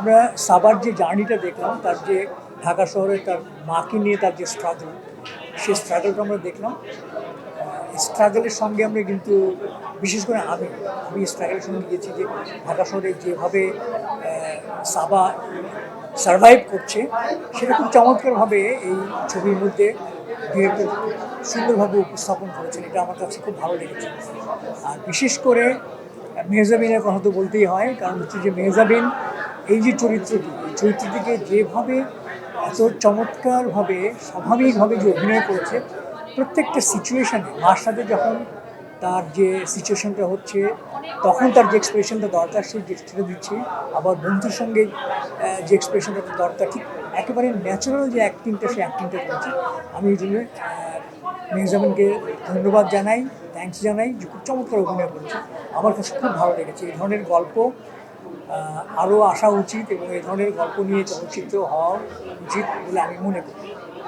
আমরা সাবার যে জার্নিটা দেখলাম, তার যে ঢাকা শহরে তার মাকে নিয়ে তার যে স্ট্রাগল সেই স্ট্রাগলটা আমরা দেখলাম। স্ট্রাগলের সঙ্গে আমরা কিন্তু, বিশেষ করে আমি আমি স্ট্রাগলের সঙ্গে গিয়েছি যে ঢাকা শহরে যেভাবে সাবা সারভাইভ করছে, সেটা খুব চমৎকারভাবে এই ছবির মধ্যে ডিরেক্টর সুন্দরভাবে উপস্থাপন করেছেন। এটা আমার কাছে খুব ভালো লেগেছে। আর বিশেষ করে মেহজাবিনের কথা তো বলতেই হয়, কারণ হচ্ছে যে মেহজাবিন এই যে চরিত্রটি, এই চরিত্রটিকে যেভাবে এত চমৎকারভাবে, স্বাভাবিকভাবে যে অভিনয় করেছে, প্রত্যেকটা সিচুয়েশানে মার সাথে যখন তার যে সিচুয়েশনটা হচ্ছে, তখন তার যে এক্সপ্রেশনটা দরকার, সেই সেটা দিচ্ছে। আবার বন্ধুর সঙ্গে যে এক্সপ্রেশনটা দরকার, ঠিক একেবারে ন্যাচারাল যে অ্যাক্টিংটা সেই অ্যাক্টিংটা করেছে। আমি এই জন্য মেহজামিনকে ধন্যবাদ জানাই থ্যাংকস জানাই যে খুব চমৎকার অভিনয় করেছে। আমার কাছে খুব ভালো লেগেছে। এই ধরনের গল্প আরও আসা উচিত এবং এই ধরনের গল্প নিয়ে চলচ্চিত্র হওয়া উচিত বলে আমি মনে করি।